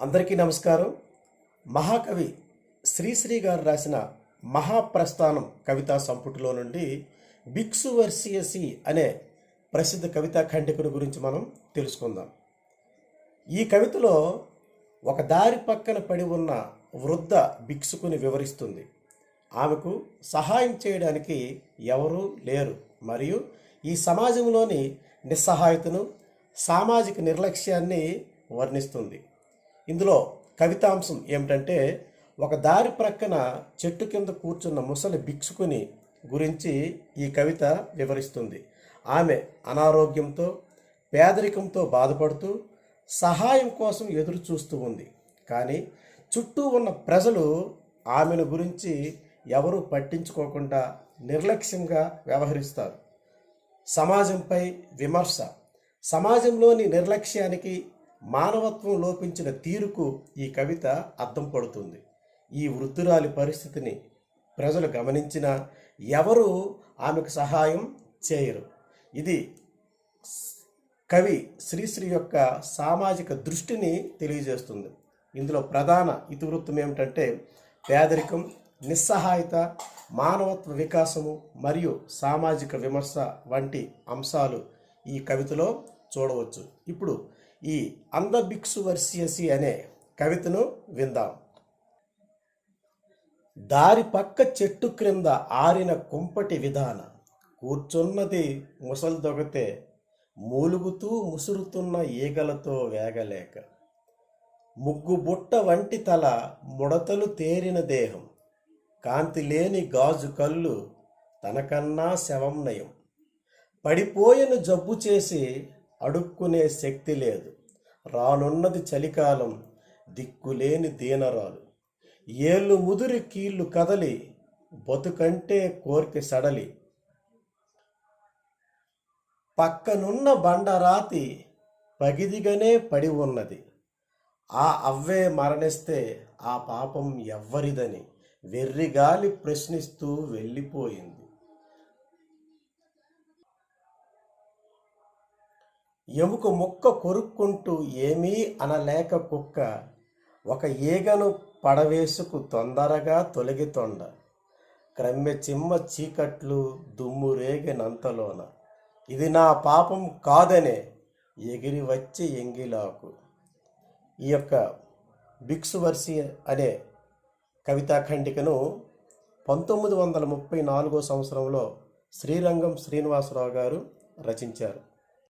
అందరికీ నమస్కారం. మహాకవి శ్రీశ్రీ గారు రాసిన మహాప్రస్థానం కవితా సంపుటిలో నుండి బిక్సు వర్సియసి అనే ప్రసిద్ధ కవితా ఖండికుని గురించి మనం తెలుసుకుందాం. ఈ కవితలో ఒక దారి పక్కన పడి ఉన్న వృద్ధ భిక్షుకుని వివరిస్తుంది. ఆమెకు సహాయం చేయడానికి ఎవరూ లేరు. మరియు ఈ సమాజంలోని నిస్సహాయతను సామాజిక నిర్లక్ష్యాన్ని వర్ణిస్తుంది. ఇందులో కవితాంశం ఏమిటంటే ఒక దారి ప్రక్కన చెట్టు కింద కూర్చున్న ముసలి భిక్షుకుని గురించి ఈ కవిత వివరిస్తుంది. ఆమె అనారోగ్యంతో పేదరికంతో బాధపడుతూ సహాయం కోసం ఎదురు చూస్తూ ఉంది. కానీ చుట్టూ ఉన్న ప్రజలు ఆమెను గురించి ఎవరూ పట్టించుకోకుండా నిర్లక్ష్యంగా వ్యవహరిస్తారు. సమాజంపై విమర్శ. సమాజంలోని నిర్లక్ష్యానికి మానవత్వం లోపించిన తీరుకు ఈ కవిత అద్దం పడుతుంది. ఈ వృద్ధురాలి పరిస్థితిని ప్రజలు గమనించినా ఎవరు ఆమెకు సహాయం చేయరు. ఇది కవి శ్రీశ్రీ యొక్క సామాజిక దృష్టిని తెలియజేస్తుంది. ఇందులో ప్రధాన ఇతివృత్తం ఏమిటంటే పేదరికం నిస్సహాయత మానవత్వ వికాసము మరియు సామాజిక విమర్శ వంటి అంశాలు ఈ కవితలో చూడవచ్చు. ఇప్పుడు ఈ అందభిక్షు వర్సియసి అనే కవితను విందాం. దారి పక్క చెట్టు క్రింద ఆరిన కుంపటి విధాన కూర్చున్నది ముసల్దొగతే మూలుగుతూ ముసురుతున్న ఈగలతో వేగలేక ముగ్గు బుట్ట వంటి తల ముడతలు తేరిన దేహం కాంతి లేని గాజు కళ్ళు తనకన్నా శవం నయం. పడిపోయిన జబ్బు చేసి అడుక్కునే శక్తి లేదు. రానున్నది చలికాలం దిక్కులేని దీనరాలు. ఏళ్ళు ముదురి కీళ్ళు కదలి బతుకంటే కోరిక సడలి. పక్కనున్న బండరాతి పగిదిగానే పడి ఉన్నది. ఆ అవ్వే మరణిస్తే ఆ పాపం ఎవ్వరిదని వెర్రిగాలి ప్రశ్నిస్తూ వెళ్ళిపోయింది. ఎముక ముక్క కొరుక్కుంటూ ఏమీ అనలేక కుక్క ఒక ఈగను పడవేసుకు తొందరగా తొలగి తొండ క్రమ్మె చిమ్మ చీకట్లు దుమ్ము రేగినంతలోన ఇది నా పాపం కాదనే ఎగిరి వచ్చి ఎంగిలాకు. ఈ యొక్క బిక్సు వర్సి అనే కవితా ఖండికను పంతొమ్మిది వందల ముప్పై నాలుగో సంవత్సరంలో శ్రీరంగం శ్రీనివాసరావు గారు రచించారు.